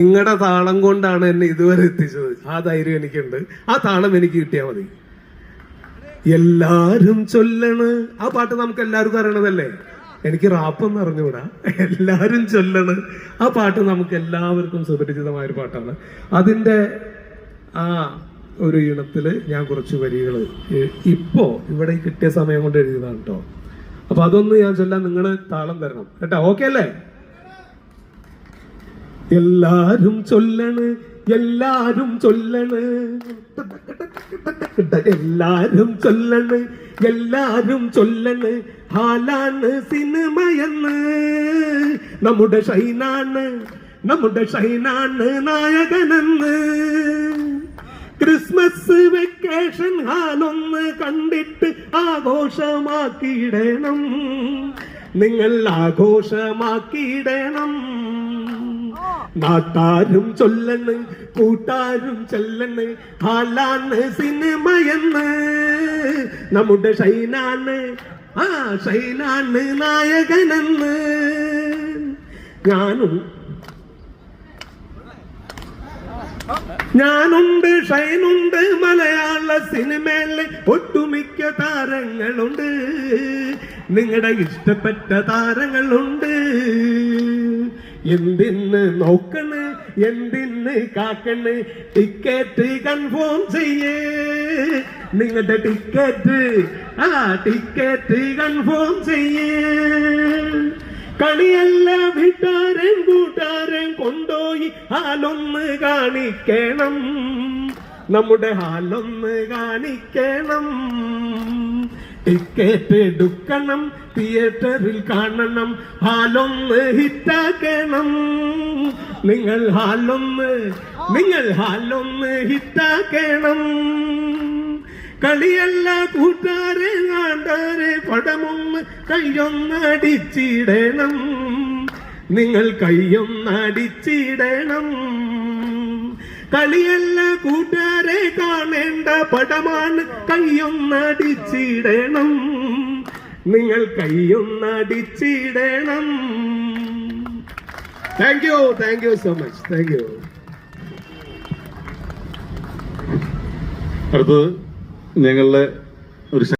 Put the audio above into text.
നിങ്ങളുടെ താളം കൊണ്ടാണ് എന്നെ ഇതുവരെ എത്തിച്ചത്. ആ ധൈര്യം എനിക്കുണ്ട്. ആ താളം എനിക്ക് കിട്ടിയാൽ മതി. എല്ലാരും ചൊല്ലണ്. ആ പാട്ട് നമുക്ക് എല്ലാവർക്കും അറിയണതല്ലേ? എനിക്ക് റാപ്പെന്ന് അറിഞ്ഞുകൂടാ. എല്ലാരും ചൊല്ലണ്. ആ പാട്ട് നമുക്ക് എല്ലാവർക്കും സുപരിചിതമായ ഒരു പാട്ടാണ്. അതിന്റെ ആ ഒരു ഈണത്തിൽ ഞാൻ കുറച്ച് വരികൾ ഇപ്പോ ഇവിടെ കിട്ടിയ സമയം കൊണ്ട് എഴുതിയതാണ് കേട്ടോ അപ്പൊ അതൊന്ന് ഞാൻ ചൊല്ലാൻ നിങ്ങൾ താളം തരണം. കേട്ടോ? ഓക്കെ അല്ലേ? എല്ലാരും ചൊല്ലണ് എല്ലാരും ചൊല്ലണ്. എല്ലാരും ചൊല്ലണ് എല്ലാരും ചൊല്ലണ്. ഹാലാണ് സിനിമയെന്ന്. നമ്മുടെ ഷൈനാണ് നമ്മുടെ ഷൈനാണ് നായകനെന്ന്. ക്രിസ്മസ് വെക്കേഷൻ ഹാലൊന്ന് കണ്ടിട്ട് ആഘോഷമാക്കിയിടണം. നിങ്ങൾ ആഘോഷമാക്കിയിടണം. നാട്ടാരും ചൊല്ലണ് കൂട്ടാരും ചെല്ലണ് ഹാലാണ് സിനിമയെന്ന്. നമ്മുടെ ഷൈനാണ് ആ ഷൈനാണ് നായകനെന്ന്. ഞാനും ഞാനുണ്ട് ഷൈനുണ്ട് മലയാള സിനിമയിലെ ഒട്ടുമിക്ക താരങ്ങളുണ്ട്. നിങ്ങളുടെ ഇഷ്ടപ്പെട്ട താരങ്ങളുണ്ട്. എന്തിന്ന് നോക്കണ്? എന്തിന്ന് കാക്കണ്? ടിക്കറ്റ് കൺഫേം ചെയ്യേ. നിങ്ങളുടെ ടിക്കറ്റ് ആ ടിക്കറ്റ് കൺഫേം ചെയ്യേ. കളിയല്ല വീട്ടാരൻ കൂട്ടാരൻ കൊണ്ടോയി ഹാലൊന്ന് കാണിക്കണം. നമ്മുടെ ഹാലൊന്ന് കാണിക്കണം. ടിക്കറ്റ് എടുക്കണം തിയേറ്ററിൽ കാണണം. ഹാലൊന്ന് ഹിറ്റാക്കണം. നിങ്ങൾ ഹാലൊന്ന് നിങ്ങൾ ഹാലൊന്ന് ഹിറ്റാക്കണം. കളിയല്ല കൂട്ടാരെ നാട്ടാരെ പടമൊന്ന് കയ്യൊന്നടിച്ചിടണം. നിങ്ങൾ കയ്യൊന്നടിച്ചിടണം. കളിയല്ല കൂട്ടാരെ കാണേണ്ട പടമാണ്. കയ്യൊന്നടിച്ചിടണം നിങ്ങൾ കയ്യൊന്നടിച്ചിടണം thank you thank you so much thank you അടുത്തത് ഞങ്ങളുടെ ഒരു